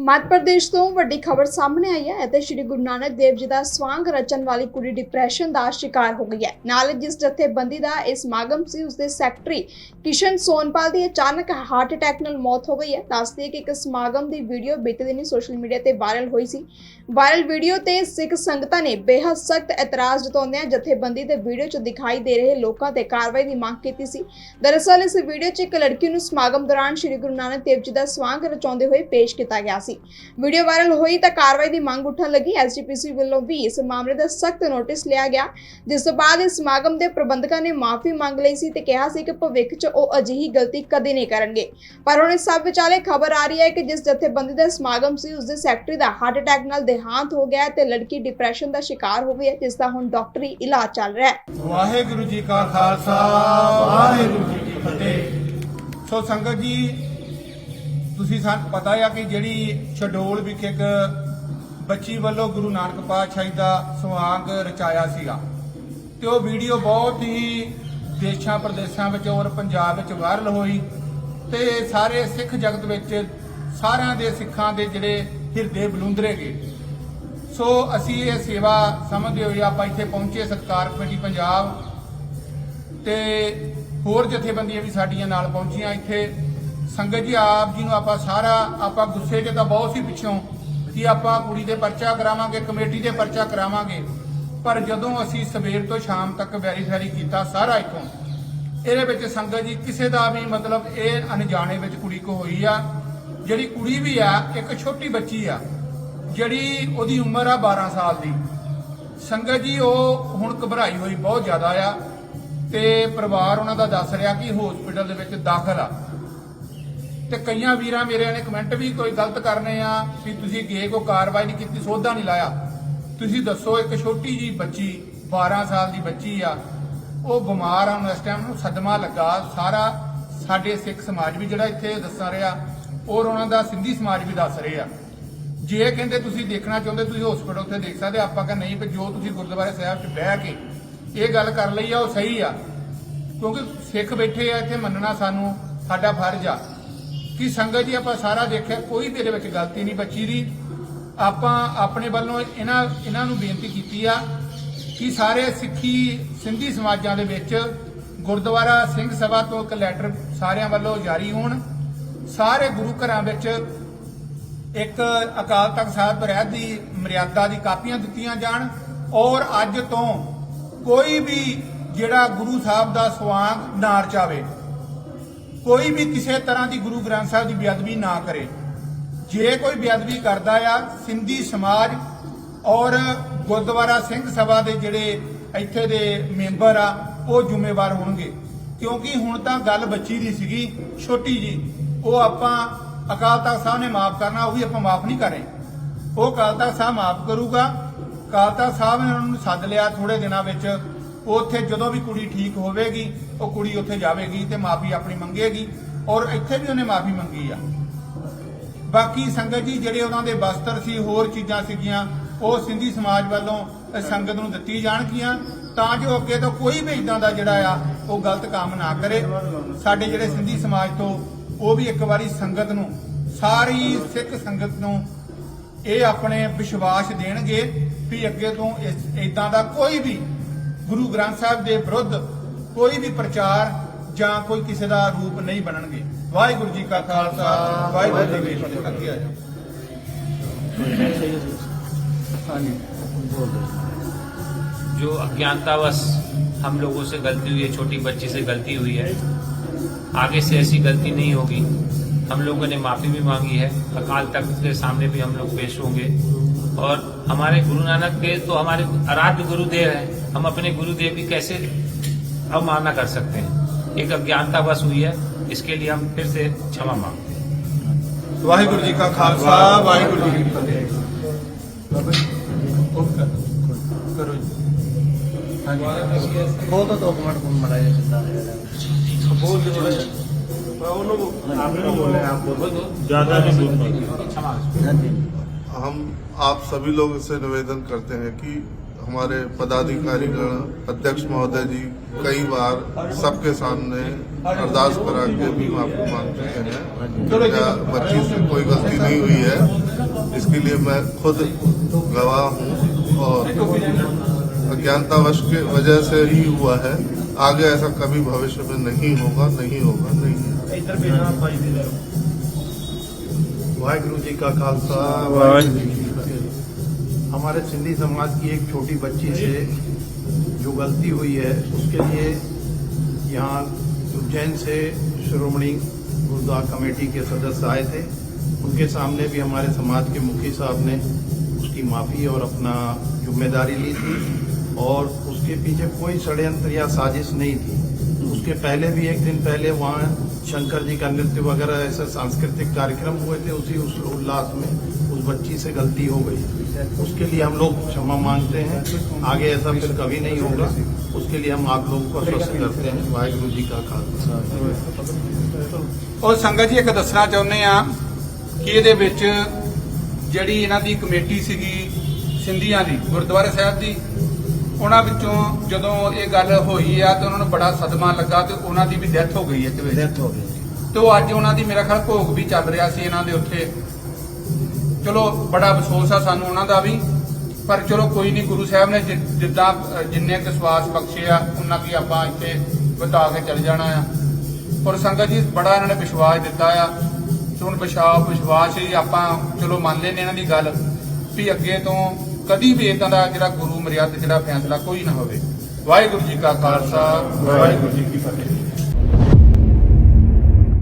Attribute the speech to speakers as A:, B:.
A: ਮੱਧ ਪ੍ਰਦੇਸ਼ ਤੋਂ ਵੱਡੀ ਖਬਰ ਸਾਹਮਣੇ ਆਈ ਹੈ ਅਤੇ ਸ਼੍ਰੀ ਗੁਰੂ ਨਾਨਕ ਦੇਵ ਜੀ ਦਾ ਸਵਾਂਗ ਰਚਨ ਵਾਲੀ ਕੁੜੀ ਡਿਪਰੈਸ਼ਨ ਦਾ ਸ਼ਿਕਾਰ ਹੋ ਗਈ ਹੈ। ਨਾਲ ਜਿਸ ਜਥੇਬੰਦੀ ਦਾ ਇਸ ਸਮਾਗਮ ਸੀ, ਉਸਦੇ ਸੈਕਟਰੀ ਕਿਸ਼ਨ ਸੋਨਪਾਲ ਦੀ ਅਚਾਨਕ ਹਾਰਟ ਅਟੈਕ ਨਾਲ ਮੌਤ ਹੋ ਗਈ ਹੈ। ਦੱਸਦੇ ਕਿ ਇੱਕ ਸਮਾਗਮ ਦੀ ਵੀਡੀਓ ਬੀਤੇ ਦਿਨੀ ਸੋਸ਼ਲ ਮੀਡੀਆ ਤੇ ਵਾਇਰਲ ਹੋਈ ਸੀ। ਵਾਇਰਲ ਵੀਡੀਓ ਤੇ ਸਿੱਖ ਸੰਗਤਾਂ ਨੇ ਬੇਹੱਦ ਸਖਤ ਇਤਰਾਜ਼ ਜਤਾਉਂਦਿਆਂ ਜਥੇਬੰਦੀ ਦੇ ਵੀਡੀਓ 'ਚ ਦਿਖਾਈ ਦੇ ਰਹੇ ਲੋਕਾਂ ਤੇ ਕਾਰਵਾਈ ਦੀ ਮੰਗ ਕੀਤੀ ਸੀ। ਦਰਅਸਲ, ਇਸ ਵੀਡੀਓ 'ਚ ਇੱਕ ਲੜਕੀ ਨੂੰ ਸਮਾਗਮ ਦੌਰਾਨ ਸ਼੍ਰੀ ਗੁਰੂ ਨਾਨਕ ਦੇਵ ਜੀ ਦਾ ਸਵਾਂਗ ਰਚਾਉਂਦੇ ਹੋਏ ਪੇਸ਼ ਕੀਤਾ ਗਿਆ ਸੀ। ਵੀਡੀਓ ਵਾਇਰਲ ਹੋਈ ਤਾਂ ਕਾਰਵਾਈ ਦੀ ਮੰਗ ਉੱਠਣ ਲੱਗੀ। ਐਸਜੀਪੀਸੀ ਵੱਲੋਂ ਵੀ ਇਸ ਮਾਮਲੇ ਦਾ ਸਖਤ ਨੋਟਿਸ ਲਿਆ ਗਿਆ। ਜਿਸ ਤੋਂ ਬਾਅਦ ਇਸ ਸਮਾਗਮ ਦੇ ਪ੍ਰਬੰਧਕਾਂ ਨੇ ਮਾਫੀ ਮੰਗ ਲਈ ਸੀ ਤੇ ਕਿਹਾ ਸੀ ਕਿ ਭਵਿੱਖ 'ਚ ਉਹ ਅਜਿਹੀ ਗਲਤੀ ਕਦੇ ਨਹੀਂ ਕਰਨਗੇ। ਪਰ ਹੁਣ ਇਸ ਸਭ ਵਿਚਾਲੇ ਖਬਰ ਆ ਰਹੀ ਹੈ ਕਿ ਜਿਸ ਜਥੇਬੰਦੀ ਦਾ ਸਮਾਗਮ ਸੀ ਉਸ ਦੇ ਸੈਕਟਰੀ ਦਾ ਹਾਰਟ ਅਟੈਕ ਨਾਲ ਦੇਹਾਂਤ ਹੋ ਗਿਆ ਤੇ ਲੜਕੀ ਡਿਪਰੈਸ਼ਨ ਦਾ ਸ਼ਿਕਾਰ ਹੋ ਗਈ ਹੈ ਜਿਸ ਦਾ ਹੁਣ ਡਾਕਟਰੀ ਇਲਾਜ ਚੱਲ ਰਿਹਾ ਹੈ।
B: ਵਾਹਿਗੁਰੂ ਜੀ ਕਾ ਖਾਲਸਾ, ਵਾਹਿਗੁਰੂ ਜੀ ਕੀ ਫਤਿਹ। ਸੋ ਸੰਗਤ ਜੀ ਤੁਸੀਂ ਸਾਨੂੰ ਪਤਾ ਆ ਕਿ ਜਿਹੜੀ ਸ਼ਡੋਲ ਵਿਖੇ ਇੱਕ ਬੱਚੀ ਵੱਲੋਂ ਗੁਰੂ ਨਾਨਕ ਪਾਤਸ਼ਾਹੀ ਦਾ ਸੁਹਾਗ ਰਚਾਇਆ ਸੀਗਾ ਤੇ ਉਹ ਵੀਡੀਓ ਬਹੁਤ ਹੀ ਦੇਸ਼ਾਂ ਪ੍ਰਦੇਸ਼ਾਂ ਵਿੱਚ ਔਰ ਪੰਜਾਬ ਵਿੱਚ ਵਾਇਰਲ ਹੋਈ ਤੇ ਸਾਰੇ ਸਿੱਖ ਜਗਤ ਵਿੱਚ ਸਾਰਿਆਂ ਦੇ ਸਿੱਖਾਂ ਦੇ ਜਿਹੜੇ ਹਿਰਦੇ ਬਲੁੰਦਰੇ ਗਏ। ਸੋ ਅਸੀਂ ਇਹ ਸੇਵਾ ਸਮਝਦੇ ਹੋਏ ਆਪਾਂ ਇੱਥੇ ਪਹੁੰਚੇ ਸਤਕਾਰ ਕਮੇਟੀ ਪੰਜਾਬ ਤੇ ਹੋਰ ਜਥੇਬੰਦੀਆਂ ਵੀ ਸਾਡੀਆਂ ਨਾਲ ਪਹੁੰਚੀਆਂ ਇੱਥੇ। ਸੰਗਤ ਜੀ, ਆਪ ਜੀ ਨੂੰ ਆਪਾਂ ਸਾਰਾ, ਆਪਾਂ ਗੁੱਸੇ 'ਚ ਤਾਂ ਬਹੁਤ ਸੀ ਪਿੱਛੋਂ। ਕਿ ਆਪਾਂ ਕੁੜੀ ਦੇ ਪਰਚਾ ਕਰਾਵਾਂਗੇ, ਕਮੇਟੀ ਦੇ ਪਰਚਾ ਕਰਾਵਾਂਗੇ। ਪਰ ਜਦੋਂ ਅਸੀਂ ਸਵੇਰ ਤੋਂ ਸ਼ਾਮ ਤੱਕ ਵੈਰੀਫਾਈ ਕੀਤਾ ਸਾਰਾ ਇੱਥੋਂ, ਇਹਦੇ ਵਿੱਚ ਸੰਗਤ ਜੀ, ਕਿਸੇ ਦਾ ਵੀ ਮਤਲਬ ਇਹ ਅਣਜਾਣੇ ਵਿੱਚ ਕੁੜੀ ਕੋ ਹੋਈ ਆ, ਜਿਹੜੀ ਕੁੜੀ ਵੀ ਆ, ਇੱਕ ਛੋਟੀ ਬੱਚੀ ਆ, ਜਿਹੜੀ ਉਹਦੀ ਉਮਰ ਆ 12 ਸਾਲ ਦੀ। ਸੰਗਤ ਜੀ, ਉਹ ਹੁਣ ਘਬਰਾਈ ਹੋਈ ਬਹੁਤ ਜ਼ਿਆਦਾ ਆ ਤੇ ਪਰਿਵਾਰ ਉਹਨਾਂ ਦਾ ਦੱਸ ਰਿਹਾ ਕਿ ਹਸਪੀਟਲ ਦੇ ਵਿੱਚ ਦਾਖਲ ਆ। ਤੇ ਕਈਆਂ ਵੀਰਾਂ ਮੇਰਿਆਂ ਨੇ ਕਮੈਂਟ ਵੀ ਕੋਈ ਗਲਤ ਕਰਨੇ ਆ ਵੀ ਤੁਸੀਂ ਗਏ ਕੋ ਕਾਰਵਾਈ ਨਹੀਂ ਕੀਤੀ, ਸੋਧਾ ਨਹੀਂ ਲਾਇਆ। ਤੁਸੀਂ ਦੱਸੋ, ਇੱਕ ਛੋਟੀ ਜੀ ਬੱਚੀ 12 ਸਾਲ ਦੀ ਬੱਚੀ ਆ, ਉਹ ਬਿਮਾਰ ਆ ਹੁਣ ਇਸ ਟਾਈਮ ਨੂੰ ਸਦਮਾ ਲੱਗਾ। ਸਾਰਾ ਸਾਡੇ ਸਿੱਖ ਸਮਾਜ ਵੀ ਜਿਹੜਾ ਇੱਥੇ ਦੱਸ ਰਿਹਾ, ਔਰ ਉਹਨਾਂ ਦਾ ਸਿੰਧੀ ਸਮਾਜ ਵੀ ਦੱਸ ਰਹੇ ਆ। ਜੇ ਕਹਿੰਦੇ ਤੁਸੀਂ ਦੇਖਣਾ ਚਾਹੁੰਦੇ, ਤੁਸੀਂ ਹਸਪੀਟਲ ਉੱਥੇ ਦੇਖ ਸਕਦੇ ਆਪਾਂ ਕਹਿੰਦੇ ਨਹੀਂ ਪਰ ਜੋ ਤੁਸੀਂ ਗੁਰਦੁਆਰੇ ਸਾਹਿਬ 'ਚ ਬਹਿ ਕੇ ਇਹ ਗੱਲ ਕਰ ਲਈ ਆ, ਉਹ ਸਹੀ ਆ। ਕਿਉਂਕਿ ਸਿੱਖ ਬੈਠੇ ਆ, ਇੱਥੇ ਮੰਨਣਾ ਸਾਨੂੰ ਸਾਡਾ ਫਰਜ਼ ਆ। ਕਿ ਸੰਗਤ ਜੀ ਆਪਾਂ ਸਾਰਾ ਦੇਖਿਆ, ਕੋਈ ਤੇਰੇ ਵਿੱਚ ਗਲਤੀ ਨਹੀਂ ਬੱਚੀ ਦੀ। ਆਪਾਂ ਆਪਣੇ ਵੱਲੋਂ ਇਹਨਾਂ ਇਹਨਾਂ ਨੂੰ ਬੇਨਤੀ ਕੀਤੀ ਆ ਕਿ ਸਾਰੇ ਸਿੱਖੀ, ਸਿੰਧੀ ਸਮਾਜਾਂ ਦੇ ਵਿੱਚ ਗੁਰਦੁਆਰਾ ਸਿੰਘ ਸਭਾ ਤੋਂ ਇੱਕ ਲੈਟਰ ਸਾਰਿਆਂ ਵੱਲੋਂ ਜਾਰੀ ਹੋਣ। ਸਾਰੇ ਗੁਰੂ ਘਰਾਂ ਵਿੱਚ ਇੱਕ ਅਕਾਲ ਤਖਤ ਸਾਹਿਬ ਰਹਿਤ ਦੀ ਮਰਿਆਦਾ ਦੀ ਕਾਪੀਆਂ ਦਿੱਤੀਆਂ ਜਾਣ ਔਰ ਅੱਜ ਤੋਂ ਕੋਈ ਵੀ ਜਿਹੜਾ ਗੁਰੂ ਸਾਹਿਬ ਦਾ ਸਵਾਂਗ ਨਾ ਰਚਾਵੇ। ਕੋਈ ਵੀ ਕਿਸੇ ਤਰ੍ਹਾਂ ਦੀ ਗੁਰੂ ਗ੍ਰੰਥ ਸਾਹਿਬ ਦੀ ਬੇਅਦਬੀ ਨਾ ਕਰੇ। ਜੇ ਕੋਈ ਬੇਅਦਬੀ ਕਰਦਾ ਆ, ਸਿੰਧੀ ਸਮਾਜ ਔਰ ਗੁਰਦੁਆਰਾ ਸਿੰਘ ਸਭਾ ਦੇ ਜਿਹੜੇ ਇੱਥੇ ਦੇ ਮੈਂਬਰ ਆ, ਉਹ ਜ਼ਿੰਮੇਵਾਰ ਹੋਣਗੇ। ਕਿਉਂਕਿ ਹੁਣ ਤਾਂ ਗੱਲ ਬੱਚੀ ਦੀ ਸੀਗੀ, ਛੋਟੀ ਜੀ। ਉਹ ਆਪਾਂ ਅਕਾਲ ਤਖਤ ਸਾਹਿਬ ਨੇ ਮਾਫ ਕਰਨਾ, ਉਹ ਵੀ ਆਪਾਂ ਮਾਫ ਨਹੀਂ ਕਰੇ ਉਹ ਅਕਾਲ ਤਖਤ ਸਾਹਿਬ ਮਾਫ ਕਰੂਗਾ। ਅਕਾਲ ਤਖਤ ਸਾਹਿਬ ਨੇ ਉਹਨਾਂ ਨੂੰ ਸੱਦ ਲਿਆ ਥੋੜੇ ਦਿਨਾਂ ਵਿੱਚ। ਉੱਥੇ ਜਦੋਂ ਵੀ ਕੁੜੀ ਠੀਕ ਹੋਵੇਗੀ, ਉਹ ਕੁੜੀ ਉੱਥੇ ਜਾਵੇਗੀ ਤੇ ਮਾਫੀ ਆਪਣੀ ਮੰਗੇਗੀ ਔਰ ਇੱਥੇ ਵੀ ਉਹਨੇ ਮਾਫੀ ਮੰਗੀ ਆ। ਬਾਕੀ ਸੰਗਤ ਜੀ, ਜਿਹੜੇ ਉਹਨਾਂ ਦੇ ਬਸਤਰ ਸੀ, ਹੋਰ ਚੀਜ਼ਾਂ ਸੀਗੀਆਂ, ਉਹ ਸਿੰਧੀ ਸਮਾਜ ਵੱਲੋਂ ਸੰਗਤ ਨੂੰ ਦਿੱਤੀ ਜਾਣਗੀਆਂ। ਤਾਂ ਜੋ ਅੱਗੇ ਤੋਂ ਕੋਈ ਵੀ ਇਦਾਂ ਦਾ ਜਿਹੜਾ ਆ, ਉਹ ਗਲਤ ਕੰਮ ਨਾ ਕਰੇ। ਸਾਡੇ ਜਿਹੜੇ ਸਿੰਧੀ ਸਮਾਜ ਤੋਂ, ਉਹ ਵੀ ਇੱਕ ਵਾਰੀ ਸੰਗਤ ਨੂੰ, ਸਾਰੀ ਸਿੱਖ ਸੰਗਤ ਨੂੰ ਇਹ ਆਪਣੇ ਵਿਸ਼ਵਾਸ ਦੇਣਗੇ ਵੀ ਅੱਗੇ ਤੋਂ ਇਸ ਇਦਾਂ ਦਾ ਕੋਈ ਵੀ ਗੁਰੂ ਗ੍ਰੰਥ ਸਾਹਿਬ ਦੇ ਵਿਰੁੱਧ ਕੋਈ ਵੀ ਪ੍ਰਚਾਰ ਜਾਂ ਕੋਈ ਕਿਸੇ ਦਾ ਰੂਪ ਨਹੀਂ ਬਣਨਗੇ ਵਾਹਿਗੁਰੂ ਜੀ ਕਾ ਖਾਲਸਾ ਵਾਹਿਗੁਰੂ ਜੀ ਕੀ ਫਤਿਹ ਅੱਗੇ ਆ ਜਾਓ ਹਾਂਜੀ
C: जो अज्ञानतावश हम लोगों से गलती हुई है छोटी बच्ची से गलती हुई है आगे से ऐसी गलती नहीं होगी हम लोगों ने माफी भी मांगी है अकाल तख्त के सामने भी हम लोग पेश होंगे और हमारे गुरु नानक देव तो हमारे आराध्य गुरुदेव हैं हम अपने गुरुदेव की कैसे अवमानना कर सकते हैं एक अज्ञानतावश हुई है इसके लिए हम फिर से क्षमा मांगते हैं
B: ਵਾਹਿਗੁਰੂ ਜੀ ਕਾ ਖਾਲਸਾ ਵਾਹਿਗੁਰੂ ਜੀ ਕੀ ਫਤਿਹ ਕਰੋ ਜੀ
D: ਖੋਲ ਦੋ ਦੋ ਮਿੰਟ ਕੋਲ ਮੜਾ ਜਾ ਸਿੱਧਾ
B: ਬੋਲ ਦਿਓ
E: ज्यादा नहीं बोल पाते
C: क्षमा
D: ਹਾਂਜੀ
E: हम आप सभी लोगों से निवेदन करते हैं कि
F: हमारे पदाधिकारीगण अध्यक्ष महोदय जी, कई बार सबके सामने अरदास करा के भी माफ़ी मांग चुके हैं। या बच्ची से कोई गलती नहीं हुई है। इसके लिए मैं खुद गवाह हूँ और अज्ञानतावश के वजह से ही हुआ है। आगे ऐसा कभी भविष्य में नहीं होगा नहीं होगा नहीं। होगा
G: वाहिगुरु जी का खालसा वाहिगुरु जी की फतेह। हमारे सिंधी समाज की एक छोटी बच्ची से जो गलती हुई है उसके लिए यहाँ उज्जैन से श्रोमणी गुरुद्वारा कमेटी के सदस्य आए थे। उनके सामने भी हमारे समाज के मुखी साहब ने उसकी माफ़ी और अपना ज़िम्मेदारी ली थी और उसके पीछे कोई षड्यंत्र या साजिश नहीं थी। उसके पहले भी एक दिन पहले वहाँ शंकर जी का नृत्य वगैरह ऐसे सांस्कृतिक कार्यक्रम हुए थे उसी उस उल्लास में उस बच्ची से गलती हो गई उसके लिए हम लोग क्षमा मांगते हैं आगे ऐसा फिर कभी नहीं होगा उसके लिए हम आप लोगों को आश्वस्त करते हैं वाहिगुरु जी का खालसा
B: ਉਹ ਸੰਗਤ ਜੀ ਇੱਕ ਦੱਸਣਾ ਚਾਹੁੰਦੇ ਆ ਕਿ ਇਹਦੇ ਵਿੱਚ ਜਿਹੜੀ ਇਹਨਾਂ ਦੀ ਕਮੇਟੀ ਸੀਗੀ ਸਿੰਧੀਆਂ ਦੀ ਗੁਰਦੁਆਰੇ ਸਾਹਿਬ ਦੀ ਉਹਨਾਂ ਵਿੱਚੋਂ ਜਦੋਂ ਇਹ ਗੱਲ ਹੋਈ ਆ ਤੇ ਉਹਨਾਂ ਨੂੰ ਬੜਾ ਸਦਮਾ ਲੱਗਾ ਤੇ ਉਹਨਾਂ ਦੀ ਵੀ ਡੈਥ ਹੋ ਗਈ ਇੱਕ ਵੇਲੇ।
D: ਡੈਥ ਹੋ ਗਈ।
B: ਤੇ ਉਹ ਅੱਜ ਉਹਨਾਂ ਦੀ ਮੇਰਾ ਖਿਆਲ ਭੋਗ ਵੀ ਚੱਲ ਰਿਹਾ ਸੀ ਇਹਨਾਂ ਦੇ ਉੱਥੇ ਚਲੋ ਬੜਾ ਅਫਸੋਸ ਆ ਸਾਨੂੰ ਉਹਨਾਂ ਦਾ ਵੀ। ਪਰ ਚਲੋ ਕੋਈ ਨਹੀਂ ਗੁਰੂ ਸਾਹਿਬ ਨੇ ਜਿੱਦਾਂ ਜਿੰਨੇ ਕੁ ਸਵਾਸ ਬਖਸ਼ੇ ਆ ਉਹਨਾਂ ਕੀ ਆਪਾਂ ਇੱਥੇ ਵਧਾ ਕੇ ਚੱਲ ਜਾਣਾ ਆ। ਪਰ ਸੰਗਤ ਜੀ ਬੜਾ ਇਹਨਾਂ ਨੇ ਵਿਸ਼ਵਾਸ ਦਿੱਤਾ ਆ। ਤੇ ਹੁਣ ਵਿਸ਼ਵਾਸ ਵਿਸ਼ਵਾਸ ਹੀ ਆਪਾਂ ਚਲੋ ਮੰਨ ਲੈਨੇ ਇਹਨਾਂ ਦੀ ਗੱਲ ਵੀ ਅੱਗੇ ਤੋਂ ਕਦੀ ਵੀ ਇਦਾਂ ਦਾ ਜਿਹੜਾ ਗੁਰੂ ਮਰਿਆਦ ਜਿਹੜਾ ਫੈਸਲਾ ਕੋਈ ਨਾ ਹੋਵੇ। ਵਾਹਿਗੁਰੂ ਜੀ ਕਾ ਖਾਲਸਾ, ਵਾਹਿਗੁਰੂ ਜੀ ਕੀ ਫਤਿਹ।